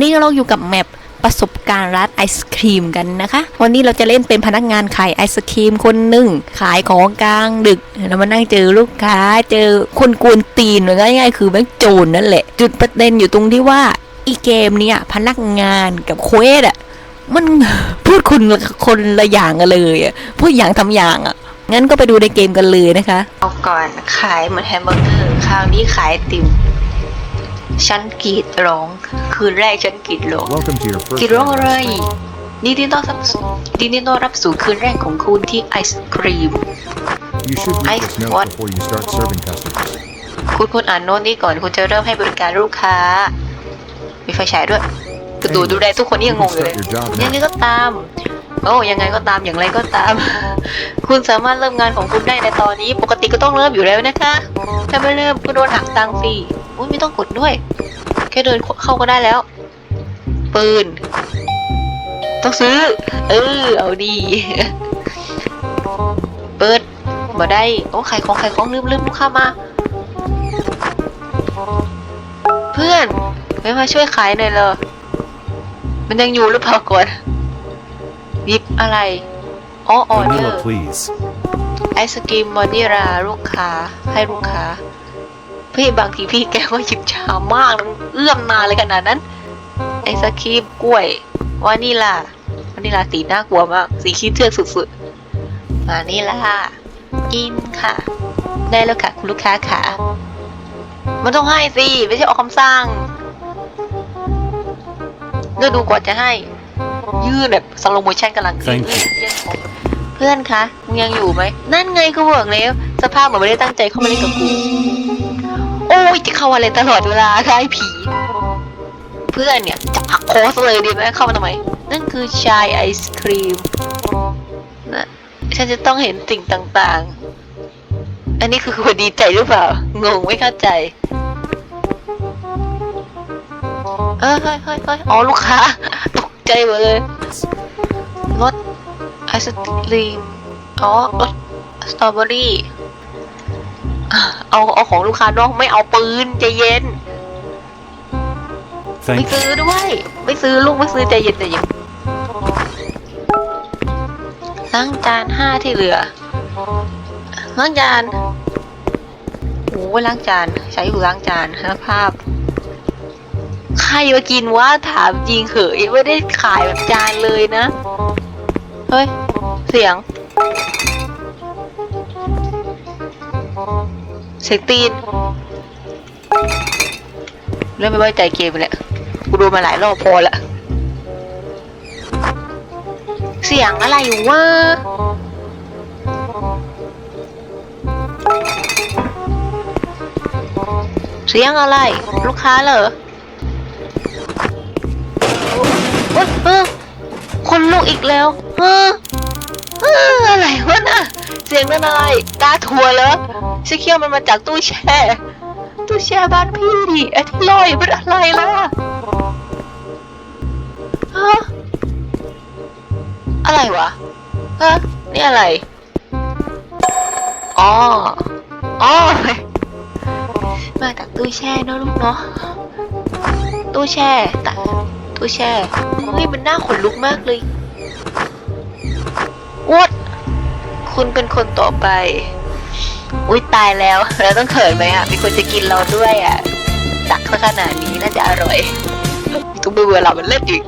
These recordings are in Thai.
วันนี้เราอยู่กับแมปประสบการณ์ร้านไอศครีมกันนะคะ วันนี้เราจะเล่นเป็นพนักงานขายไอศครีมคนหนึ่งขายของกลางดึกแล้วมานั่งเจอลูกค้าเจอคนกวนตีนง่ายๆคือแม่งโจรนั่นแหละ จุดประเด็นอยู่ตรงที่ว่าอีเกมเนี่ยพนักงานกับเควสอะมันพูดคนละคนละอย่างกันเลยพูดอย่างทำอย่างอะงั้นก็ไปดูในเกมกันเลยนะคะ เอาก่อนขายเหมือนแฮมเบอร์เกอร์คราวนี้ขายติม ฉันกรีดร้อง คืนแรกฉันกรีดร้อง Welcome to your first กรีดร้อง round อะไร of ice cream. นี่ที่ต้อนรับสู่นี่ที่ต้อนรับสู่คืนแรกของคุณที่ไอศครีม You should read Ice this note what? before you start serving customers. คุณคุณอ่านโน้ตนี้ก่อนคุณจะเริ่มให้บริการลูกค้า มีไฟฉายด้วยกระตูดูได้ทุกคนนี่ยังงงอยู่เลย You can start your job ยังไง now. ก็ตาม โอ้ยังไงก็ตามอย่างไรก็ตาม คุณสามารถเริ่มงานของคุณได้ในตอนนี้ ปกติก็ต้องเริ่มอยู่แล้วนะคะ ถ้าไม่เริ่มก็โดนหักตังค์ฟรี อุ้ยไม่ต้องกดด้วย แค่เดินเข้าก็ได้แล้ว ปืน ต้องซื้อ เออ เอาดีเปิดมาได้โอ้ขายของขายของลืมลืมลูกค้ามา เพื่อนไม่มาช่วยขายหน่อยเลยมันยังอยู่หรือเปล่าก่อนหยิบอะไรอ๋อออเดอ Vanilla, ร์ please. ไอศกรีมวานิลาลูกค้าให้ลูกค้า พี่บางทีพี่แกก็หยิบช้ามากนะเอื้อมนานเลยขนาดนั้น ไอศกรีมกล้วยวานิลาวานิลาสีน่ากลัวมาก สีขี้เทือกสุดๆวานิลากินค่ะ ได้แล้วค่ะคุณลูกค้าค่ะมันต้องให้สิไม่ใช่ออกคำสั่งเลือกดูก่อนจะให้ ยื่นแบบสโลโมชั่นกำลัง Thank you ยื่นของเพื่อนคะมึงยังอยู่ไหมนั่นไงกูบอกแล้ว สภาพเหมือนไม่ได้ตั้งใจเข้ามาเล่นกับกู โอ้ยจะเข้าอะไรตลอดเวลาค่ะไอ้ผี เพื่อนเนี่ยจะหักโคสเลยดีไหมเข้ามาทำไม นั่นคือชายไอศครีมนะฉันจะต้องเห็นสิ่งต่างๆ อันนี้คือคนดีใจหรือเปล่า งงไม่เข้าใจ เออเฮ้ยเฮ้ยเฮ้ยอ๋อลูกค้า ตกใจหมดเลยรสไอศครีม อ๋อรสสตรอเบอรี่ เอาเอาของลูกค้านอกไม่เอาปืนใจเย็น ไม่ Thank you. ซื้อด้วย ไม่ซื้อลูกไม่ซื้อใจเย็นใจเย็นล้างจานห้าที่เหลือล้างจานโอ้ยล้างจานใช้อยู่ล้างจานนะภาพ ใครมากินว่าถามจริงเหอะยังไม่ได้ขายแบบจานเลยนะ เฮ้ย เสียง เสียงตีนเริ่มไม่ไว้ใจเกมแล้วกูดูมาหลายรอบพอละเสียงอะไรวะเสียงอะไร ลูกค้าเหรอโอ๊ยเออคนลุกอีกแล้วเออเอออะไรวะน่ะเสียงนั่นอะไรตาถั่วเหรอ ฉันคิดว่ามันมาจากตู้แช่ ตู้แช่บ้านพี่ดิไอ้ที่ลอยเป็นอะไรล่ะฮะอะไรวะฮะนี่อะไร อ๋อ อ๋อ มาจากตู้แช่เนอะลูกเนาะ ตู้แช่แต่ตู้แช่เฮ้ยมันน่าขนลุกมากเลย วด คุณเป็นคนต่อไป อุ้ยตายแล้วเราต้องเขินไหมอะมีคนจะกินเราด้วยอะตักขนาดนี้น่าจะอร่อยทุกเวลามันเล่นอีก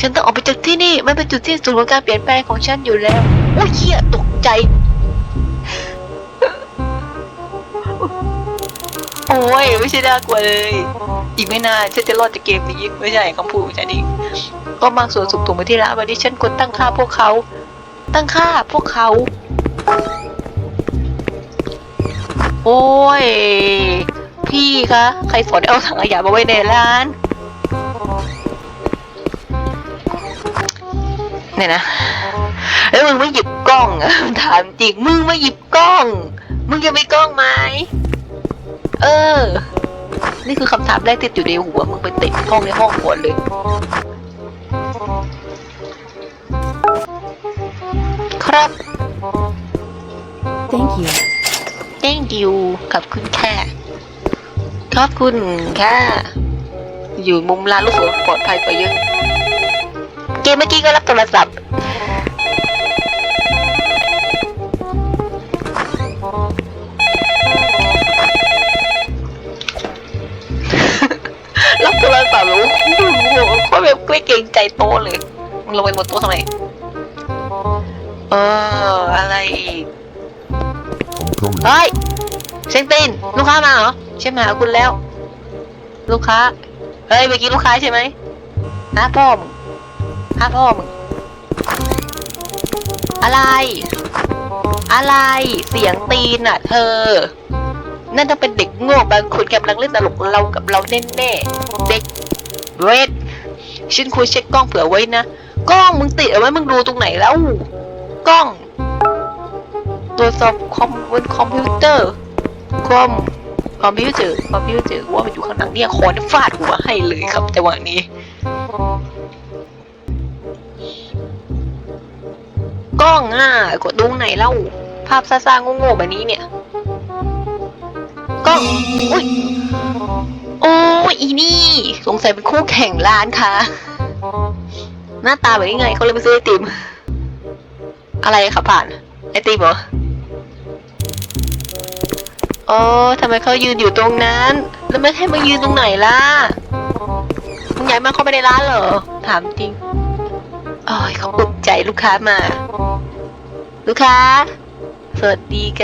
ฉันต้องออกไปจากที่นี่มันเป็นจุดที่สุดของการเปลี่ยนแปลงของฉันอยู่แล้วโอ้ยเหี้ยตกใจ โอ้ยไม่ใช่น่ากลัวเลย อีกไม่นานฉันจะรอดจากเกมนี้ไม่ใช่คำพูดของฉันเองก็บางส่วนสุกถุงไปที่ร้านวันนี้ฉันกดตั้งค่าพวกเขา ตั้งค่าพวกเขา โอ้ย พี่คะ ใครสอนเอาถังขยะมาไว้ในร้าน เนี่ยนะ แล้วมึงไม่หยิบกล้องถามจริง มึงไม่หยิบกล้อง มึงจะมีกล้องไหม เออ นี่คือคำถามแรกติดอยู่ในหัว มึงไปติดกล้องในห้องหัวเลย thank you ขอบคุณค่ะขอบคุณค่ะ อยู่มุมร้านลูกเสือปลอดภัยกว่าเยอะ เกมเมื่อกี้ก็รับโทรศัพท์รับโทรศัพท์แล้วโอ้โหเขาแบบไม่เกรงใจโต๊ะเลยมึงลงไปบนโต๊ะทำไมเอออะไรอีก I'm coming. เฮ้ย เซ็งตีนลูกค้ามาเหรอใช่มาหาคุณแล้ว ลูกค้า เฮ้ยเมื่อกี้ลูกค้าใช่ไหมหาพ่อมึงหาพ่อมึงอะไร อะไรเสียงตีนอะ เธอ นั่นต้องเป็นเด็กโง่บางคนกำลังเล่นตลกเรากับเราแน่ๆเด็กเวทฉันควรเช็คกล้องเผื่อไว้นะกล้องมึงติดเอาไว้มึงดูตรงไหนแล้วกล้องตรวจสอบคอมบนคอมพิวเตอร์ คอมคอมพิวเตอร์คอมพิวเตอร์ว่ามันอยู่ข้างหลังเนี่ยคอนฟาดหัวให้เลยครับจังหวะนี้ กล้องอะกดดูไหนเล่า ภาพซ่าๆโง่ๆแบบนี้เนี่ยกล้องอุ้ยโอ้ยอีนี่ สงสัยเป็นคู่แข่งร้านค่ะ หน้าตาแบบนี้ไงเขาเลยไปซื้อไอติม อะไรขับผ่าน ไอติมเหรอ โอ้ทำไมเขายืนอยู่ตรงนั้น แล้วไม่ให้มายืนตรงไหนล่ะมึงอยากมาเข้าไปในร้านเหรอ ถามจริงโอ้ยเขาปลุกใจลูกค้ามา ลูกค้า สวัสดีแก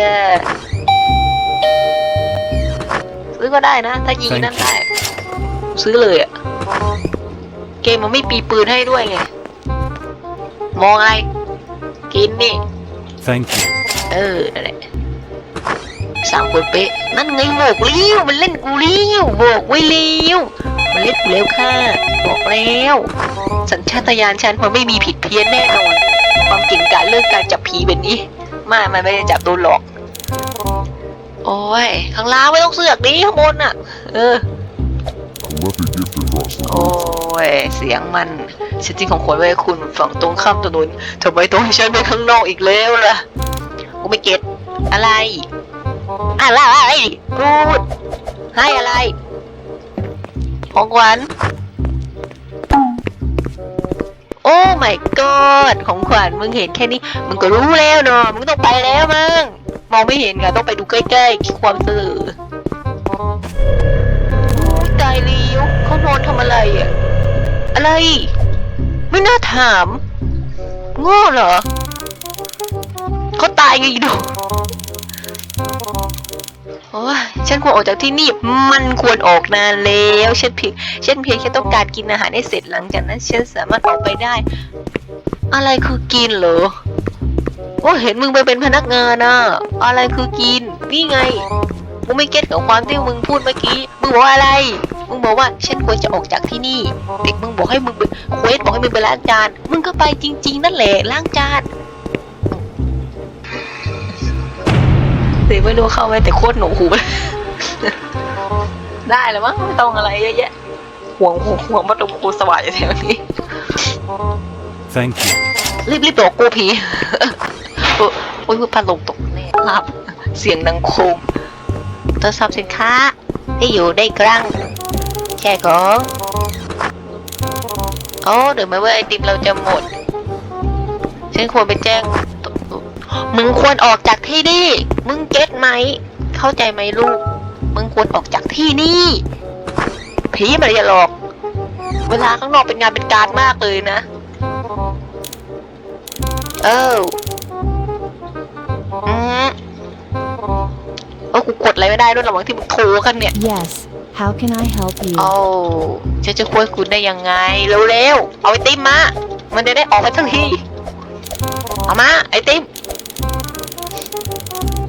ซื้อก็ได้นะ ถ้ายิง Thank นั่นได้ ซื้อเลยอะเกมมันไม่ปีปืนให้ด้วยไง มองอะไร กินนี่ Thank you. เออนั่นแหละ สามคนเป๊ะ นั่นไงบอกเลี้ยวมันเล่นกูเลี้ยวบอกไว้เลี้ยวมันเล่นกูแล้วค่ะ บอกแล้ว สัญชาตญาณฉันมันไม่มีผิดเพี้ยนแน่นอน ความเก่งกาจเรื่องการจับผีแบบนี้ มามันไม่ได้จับโดนหลอก โอ้ย ข้างล่างไม่ต้องเสือกดีข้างบนน่ะ เออ โอ้ย เสียงมันฉันจริงของขวัญไว้คุณฝั่งตรงข้ามถนนทำไมต้องให้ฉันไปข้างนอกอีกแล้วล่ะ กูไม่เก็ตอะไร อะไรพูดให้อะไร ของขวัญโอ้ my god ของขวัญมึงเห็นแค่นี้ มึงก็รู้แล้วเนาะมึงต้องไปแล้วมั้งมองไม่เห็นไงต้องไปดูใกล้ๆความสื่อตายแล้วเขานอนทำอะไรอะอะไร ไม่น่าถามโง่เหรอเขาตายไงดู โอ้ฉันควรออกจากที่นี่ มันควรออกนานแล้วฉันเพียงฉันเพียงแค่ต้องการกินอาหารให้เสร็จหลังจากนั้นฉันสามารถออกไปได้ อะไรคือกินเหรอ โอ้เห็นมึงไปเป็นพนักงานอะอะไรคือกิน นี่ไงกูไม่เก็ตกับความที่มึงพูดเมื่อกี้ มึงบอกว่าอะไร มึงบอกว่าฉันควรจะออกจากที่นี่ เด็กมึงบอกให้มึงไปเควสบอกให้มึงไปล้างจาน มึงก็ไปจริง ๆ นั่นแหละล้างจาน เดี๋ยวไม่รู้เข้าไปแต่โคตรหนูหูเลยได้แล้วมั้งไม่ต้องอะไรเยอะแยะห่วงห่วงห่วงมาตรงกูสว่างอยู่แถวนี้ Thank you. รีบรีบบอกกูผีโอ้โอ้ยพันลมตกแน่ครับ เสียงดังโคมตรวจสอบสินค้าที่อยู่ได้กลางแช่ของโอ้เดี๋ยวไม่ว่าไอติมเราจะหมด ฉันควรไปแจ้ง มึงควรออกจากที่นี่ มึงเก็ตไหม เข้าใจไหมลูก มึงควรออกจากที่นี่ ผีมันอย่าหลอก เวลาข้างนอกเป็นงานเป็นการมากเลยนะ เอออืมเออกูกดอะไรไม่ได้ด้วยระหว่างที่มึงโทรกันเนี่ย Yes. How can I help you? โอ้ฉันจะช่วยคุณได้ยังไง เร็วๆ เอาไอติมมา มันจะได้ออกไปทั้งที เอามา ไอติม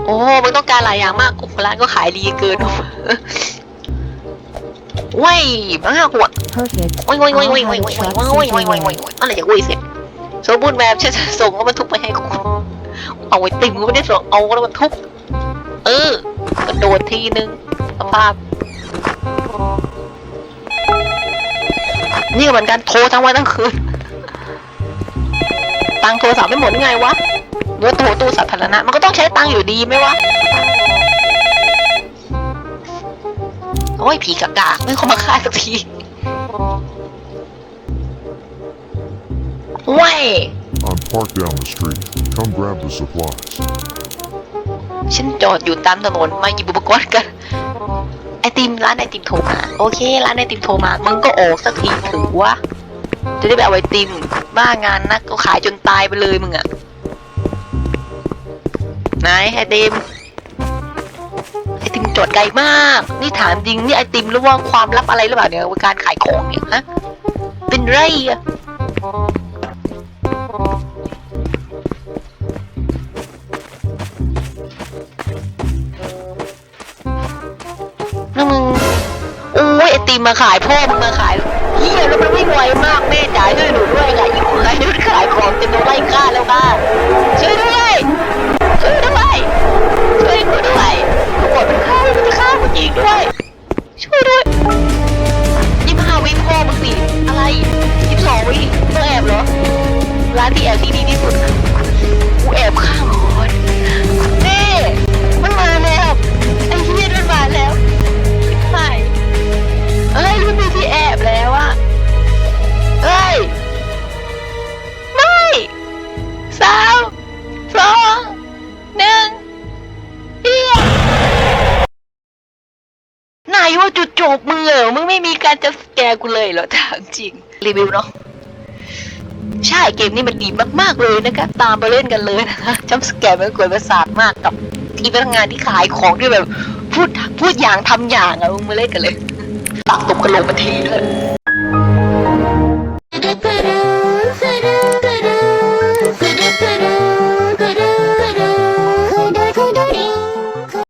โอ้มันต้องการหลายอย่างมากโอ้โหร้านก็ขายดีเกินว้ยบ้าหัว Perfect. โอ้ยโอ้ยโอ้ย I'll โอ้ยโอ้ย have โอ้ a ย truck โอ้ยโอ้ย sent โอ้ย your โอ้ย way. โอ้ยอะไรจะโอ้ยเสร็จสมบูรณ์แบบฉันจะส่งแล้วมันทุบไปให้กูเอาไว้ติ่งกูไม่ได้ส่งเอาแล้วมันทุบเออกระโดดทีนึงสภาพนี่ก็เหมือนกันโทรทั้งวันทั้งคืนตังค์โทรศัพท์ไม่หมดหรือไงวะห รถโถตู้สาธารณะ มันก็ต้องใช้ตังค์อยู่ดีไหมวะ โอ้ยผีกะกากไม่เข้ามาฆ่าสักทีว้ย I'm parked down the street. Come grab the supplies. ฉันจอดอยู่ตามถนนมาหยิบอุปกรณ์กัน ไอติมร้านไอติมโทรมาโอเค ร้านไอติมโทรมา มึงก็ออกสักทีถือวะจะได้ไปเอาไอติมบ้างานนัก็ขายจนตายไปเลยมึงอะ ไหนไอติมไอติมจดไกลมาก นี่ถามจริงนี่ไอติมรือว่าความลับอะไรหรือเปล่าเนี่ยว่าการขายของเนี่ยฮะเป็นไรอะนั่นมึงโอ้ยไอติมมาขายพ่อมึงมาขายเฮียแล้วมันวิ่งไวมากแม่จ๋าช่วยหนูด้วย แลยเหรอถามจริง รีวิวเนาะใช่เกมนี้มันดีมากๆเลยนะคะตามไปเล่นกันเลยนะคะจ้ำสแกมมันกวนประสาทมากกับทีพนักงานที่ขายของที่แบบ พูดพูดอย่างทำอย่างอะมึงมาเล่นกันเลยตักตบกระโหลกมาทีด้วย